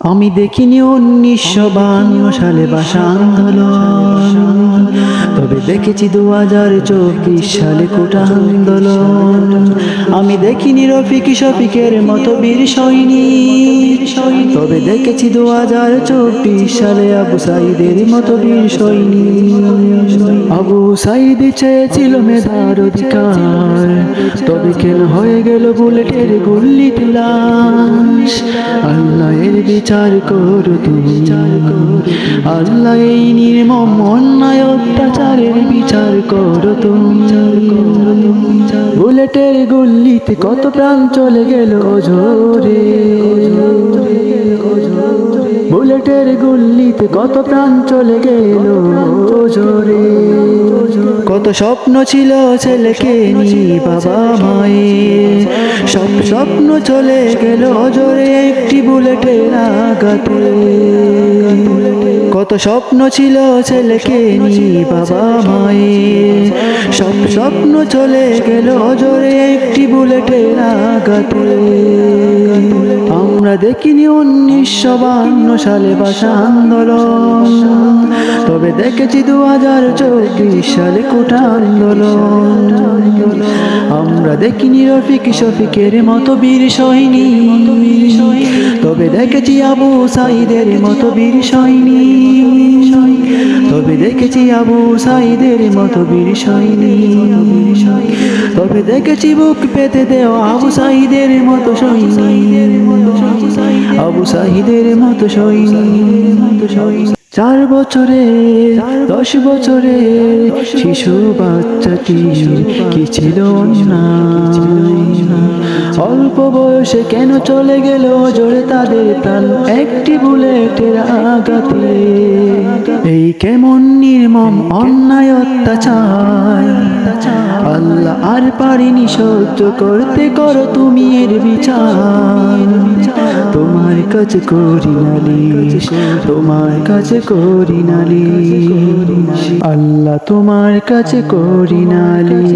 আমি দেখিনি উনিশশো বান্ন সালে বাসা আন্দোলন। তবে দেখেছি দু হাজার চব্বিশ সালে কোটা আন্দোলন। আমি দেখিনি রফিক শফিকের মতো বীর সৈনিক। তবে দেখেছি দু হাজার চব্বিশ সালে আবু সাইদের মতো বীর সৈনিক। আবু সাইদ চেয়েছিল মেধার অধিকার। তবে কেন হয়ে গেল বুলেটের গুল্লি লাশ? আল্লাহ এর বিচার করো তুমি আল্লাহ এই নির্মম অন্যায় অত্যাচারের বিচার করো তুমি বুলেটের গুল্লিতে কত প্রাণ চলে গেল জোরে বুলেটের গুল্লিতে কত প্রাণ চলে গেল জোরে কত স্বপ্ন ছিল ছেলেকে নি বাবা মায়ের। সব স্বপ্ন চলে গেল জোরে একটি বুলেটের আঘাতে। কত স্বপ্ন ছিল ছেলেকে নি বাবা মায়ের। সব স্বপ্ন চলে গেল জোরে একটি বুলেটের আঘাতে। আমরা দেখিনি উনিশশো বান্ন সালে বাসা আন্দোলন। তবে দেখেছি দু হাজার চব্বিশ সালে কোটা আন্দোলন। আমরা দেখিনি রফিক শফিকের মতো বীর সৈনিক তবে দেখেছি আবু সাইদের মতো বীর সৈনিক তবে দেখেছি আবু সাইদের মতো বীর সৈনিক তবে দেখেছি বুক পেতে দেওয়া আবু সাহিদের মতো সৈনিক আবু সাহিদের মতো সৈনিক চার বছরে, দশ বছরে শিশু বাচ্চাটি কি ছিল না অল্প বয়সে কেন চলে গেল জোরে তাদের প্রাণ? একটি বুলেটের আঘাতে। এই কেমন নির্মম অন্যায় অত্যাচার? আল্লাহ আর পারিনি সহ্য করতে করো তুমি এর বিচার। তোমার কাছে করি নালিশ তোমার কাছে করি নালিশ আল্লাহ তোমার কাছে করি নালিশ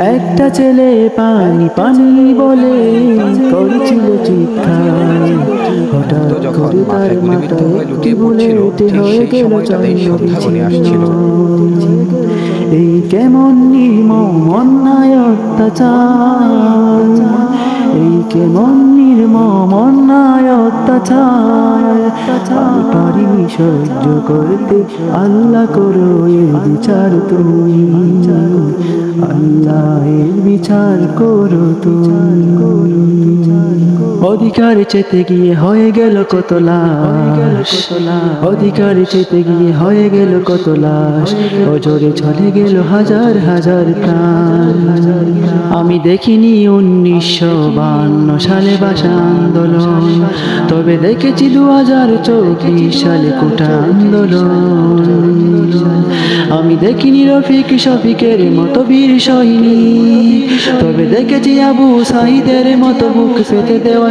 একটা ছেলে পানি পানি বলে করেছিল চিৎকার। হঠাৎ করে তার মাথায় একটি বুলেট হয়ে গেল চন্দ্র এই কেমন নির্মম অন্যায় অত্যাচার। এই কেমন নির্মম অন্যায় অত্যাচার। আমি পারিনি সহ্য করতে আল্লাহ করো এর বিচার তুমি। আল্লাহ এর বিচার করো তুমি। অধিকার চেতে গিয়ে হয়ে গেল কত লাশ। অধিকার চেতে গিয়ে হয়ে গেল কত লাশ। অজরে চলে গেল হাজার হাজার প্রাণ। আমি দেখিনি উনিশশো বান্ন সালে বাসা আন্দোলন। তবে দেখেছি দু হাজার চৌত্রিশ সালে কোটা আন্দোলন। আমি দেখিনি রফিক শফিকের মতো বীর সহিনী তবে দেখেছি আবু সাইদের মতো বুক পেতে দেওয়া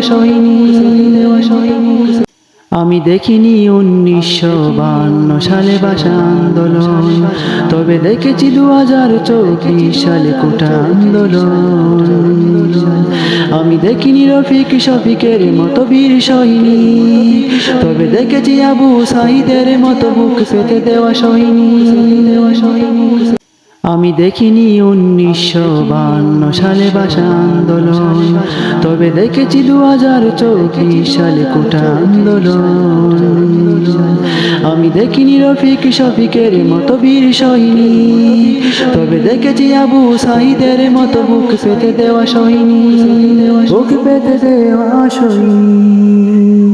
আমি দেখিনি উনিশশো বান্ন সালে বাসা আন্দোলন। তবে দেখেছি দু হাজার চৌত্রিশ সালে কোটা আন্দোলন। আমি দেখিনি রফিক শফিকের মতো বীর সৈনিক তবে দেখেছি আবু সাইদের মতো বুক পেতে দেওয়া সৈনিক আমি দেখিনি উনিশশো বান্ন সালে বাসা আন্দোলন। তবে দেখেছি দু হাজার চৌত্রিশ সালে কোটা আন্দোলন। আমি দেখিনি রফিক শফিকের মতো বীর সৈনিক তবে দেখেছি আবু সাইদের মতো বুক পেতে দেওয়া সৈনিক বুক পেতে দেওয়া সৈনিক